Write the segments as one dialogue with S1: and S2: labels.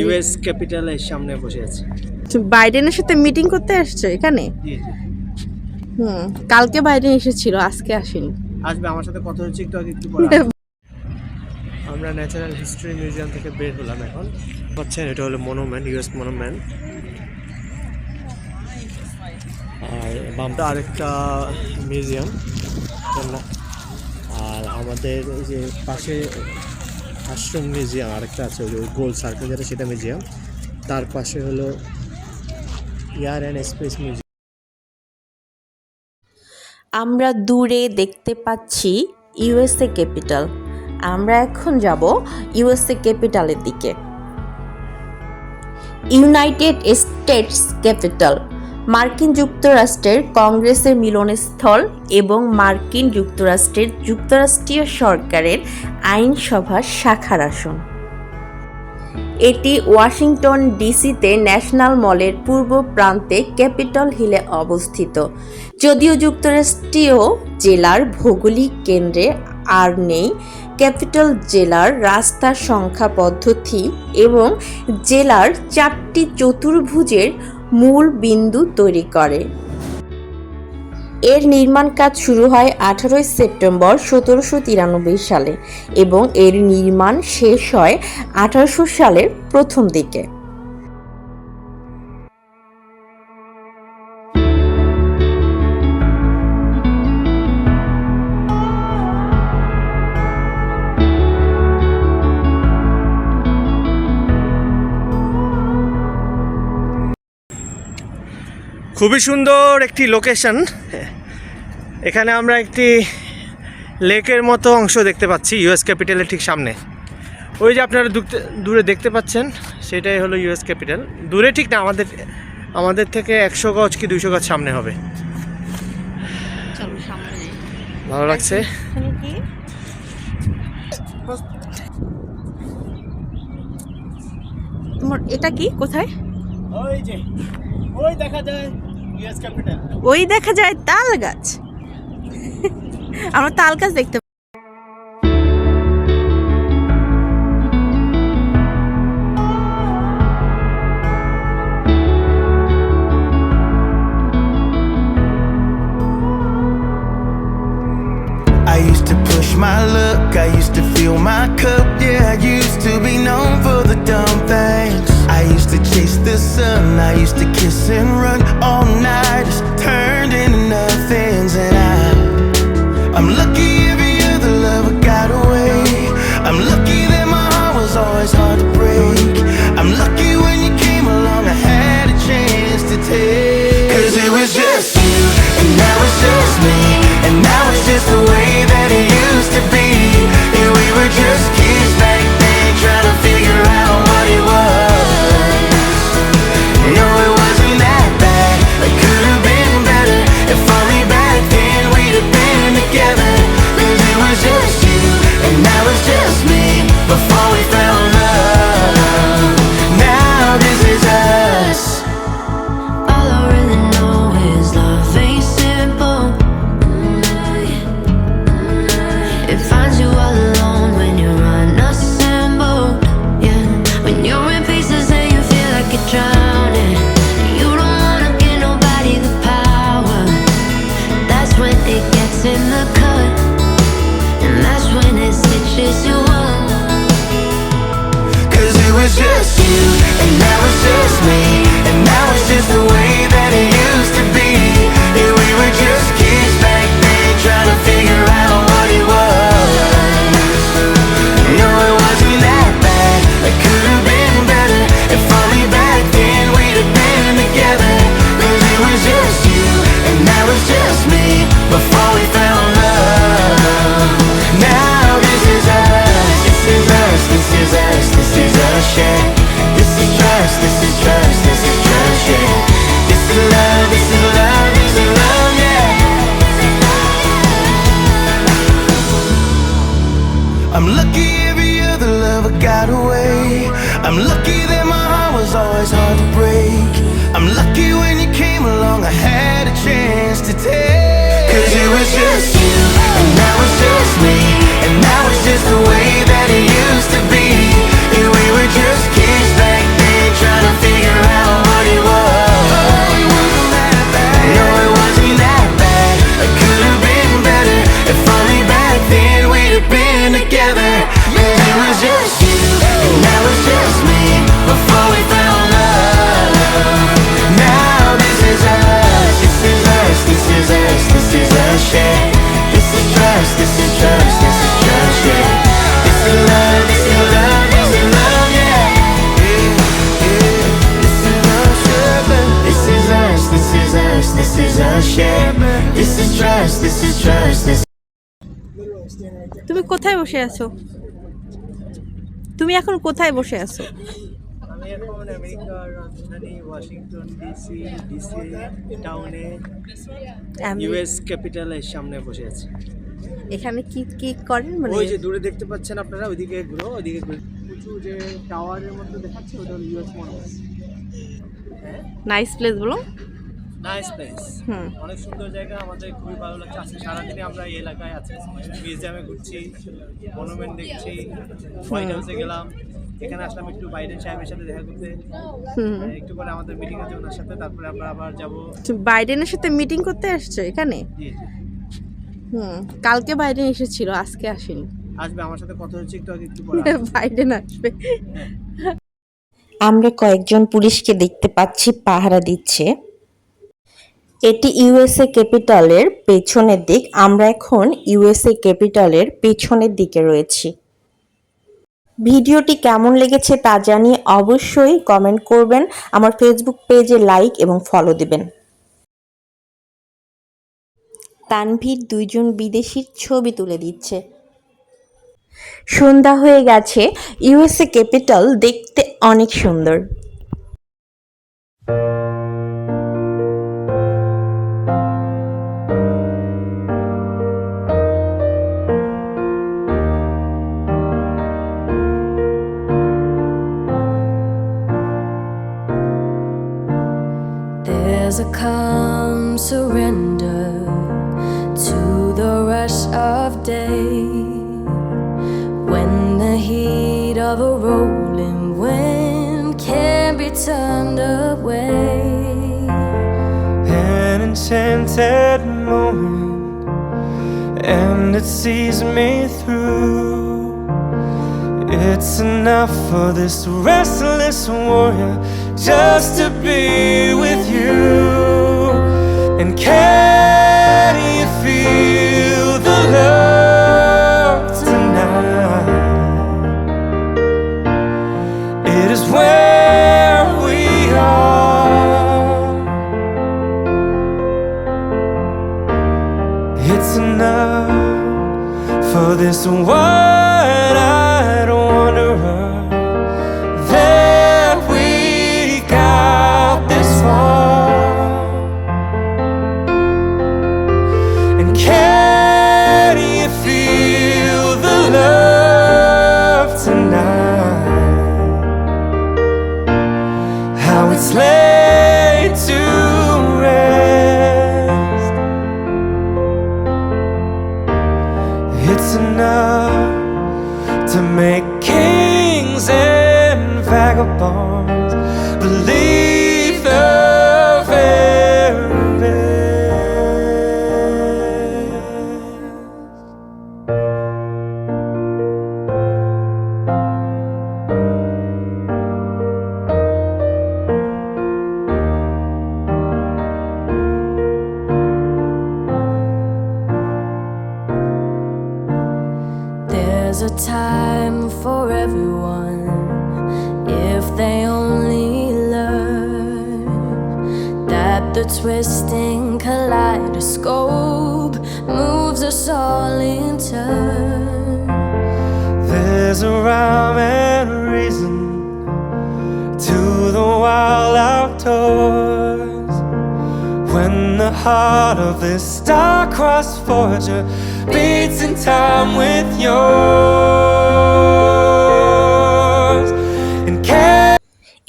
S1: US ক্যাপিটালের সামনে বসে আছি।
S2: বাইডেনের সাথে মিটিং করতে আসছো এখানে? হুম কালকে বাইডেন এসেছিল আজকে আসেনি।
S1: আসবে আমার সাথে কথা হচ্ছে একটু আগে একটু আমরা ন্যাচারাল হিস্ট্রি মিউজিয়াম থেকে বের হলাম এখন। পাচ্ছেন এটা হলো মনুমেন্ট ইউএস মনুমেন্ট আর বামটা আরেকটা মিউজিয়াম আর আমাদের যে পাশে আশ্রম মিউজিয়াম, আরেকটা আছে ওই গোল সার্কেল যেটা, সেটা মিউজিয়াম। তার পাশে হলো এয়ার অ্যান্ড স্পেস মিউজিয়াম
S2: আমরা দূরে দেখতে পাচ্ছি ইউএসএ ক্যাপিটাল আমরা এখন যাব ইউএসএ ক্যাপিটালের দিকে। ইউনাইটেড স্টেটস ক্যাপিটাল মার্কিন যুক্তরাষ্ট্রের কংগ্রেসের মিলনস্থল এবং মার্কিন যুক্তরাষ্ট্রের যুক্তরাষ্ট্রীয় সরকারের আইনসভার শাখার আসন। এটি ওয়াশিংটন ডিসিতে ন্যাশনাল মলের পূর্ব প্রান্তে ক্যাপিটল হিলে অবস্থিত। যদিও যুক্তরাষ্ট্রীয় জেলার ভৌগোলিক কেন্দ্রে আর নেই, ক্যাপিটাল জেলার রাস্তার সংখ্যা পদ্ধতি এবং জেলার চারটি চতুর্ভুজের মূল বিন্দু তৈরি করে। এর নির্মাণ কাজ শুরু হয় আঠারোই সেপ্টেম্বর সতেরোশো তিরানব্বই সালে এবং এর নির্মাণ শেষ হয় আঠারোশো সালের প্রথম দিকে।
S1: খুবই সুন্দর একটি লোকেশন এখানে আমরা একটি লেকের মতো অংশ দেখতে পাচ্ছি ইউএস ক্যাপিটালের ঠিক সামনে। ওই যে আপনারা দূরে দেখতে পাচ্ছেন সেটাই হলো ইউএস ক্যাপিটাল দূরে ঠিক না আমাদের আমাদের থেকে একশো গজ কি দুইশো গজ সামনে হবে। ভালো লাগছে?
S2: তোমার এটা কি? কোথায়?
S1: ওই যে ওই দেখা যায়।
S2: ওই দেখা যায় তাল গাছ আমরা তাল গাছ দেখতে
S3: I used to push my luck, I used to fill my cup. Yeah, I used to be known for the dumb things. Chase the sun, I used to kiss and run all night. Just turned into nothings, and was just you, and now it's just me, and now it's just the way heartbreak. I'm lucky when you.
S4: তুমি কোথায় বসে আছো? তুমি এখন কোথায় বসে আছো?
S1: আমি এখন আমেরিকার রাজধানী ওয়াশিংটন ডিসি ডিসি টাউনে ইউএস ক্যাপিটালের সামনে বসে আছি।
S4: এখানে কি কি করেন? মানে
S1: ওই যে দূরে দেখতে পাচ্ছেন আপনারা ওইদিকে ঘুরো ওইদিকে উঁচু যে টাওয়ারের মধ্যে দেখাচ্ছে ওটা ইউএস মনোস
S4: নাইস প্লেস বলো।
S1: Nice place
S4: hmm.
S1: অনেক সুন্দর জায়গা আমাদের খুবই ভালো লাগছে। আজকে সারাদিনে আমরা এই এলাকায় আছি। মিউজিয়ামে ঘুরছি মনুমেন্ট দেখছি হোয়াইট হাউসে গেলাম। এখানে আসলাম একটু বাইডেন সাহেবের সাথে দেখা করতে।
S4: হুম।
S1: একটু পরে আমাদের মিটিং আছে ওনার সাথে তারপরে আমরা আবার যাব।
S4: বাইডেনের সাথে মিটিং করতে আসছো এখানে?
S1: জি জি।
S4: হুম কালকে বাইডেন এসেছিল আজকে আসেনি।
S1: আসবে আমার সাথে কথা হচ্ছে একটু আগে একটু পরে
S4: বাইডেন আসবে।
S2: আমরা কয়েকজন পুলিশকে দেখতে পাচ্ছি পাহারা দিচ্ছে। এটি ইউএসএ ক্যাপিটালের পেছনের দিক। আমরা এখন ইউএসএ ক্যাপিটালের পেছনের দিকে রয়েছি। ভিডিওটি কেমন লেগেছে তা জানিয়ে অবশ্যই কমেন্ট করবেন। আমার ফেসবুক পেজে লাইক এবং ফলো দিবেন। তানভীর দুইজন বিদেশির ছবি তুলে দিচ্ছে। সন্ধ্যা হয়ে গেছে। ইউএসএ ক্যাপিটাল দেখতে অনেক সুন্দর।
S5: Surrender to the rush of day when the heat of a rolling wind can be turned away.
S6: An enchanted moment, and it sees me through. It's enough for this restless warrior just to be with you. And can you feel the love to make kings and vagabonds
S5: us all in turn.
S6: There's a rhyme and a reason to the wild outdoors. When the heart of this star-crossed forger beats in time with yours, and can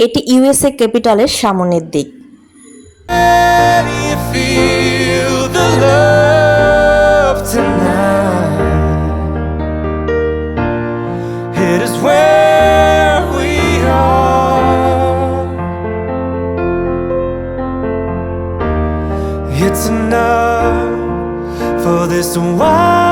S2: এটি USA ক্যাপিটালের সামনের দিক
S6: you feel the love Where we are. It's enough for this wild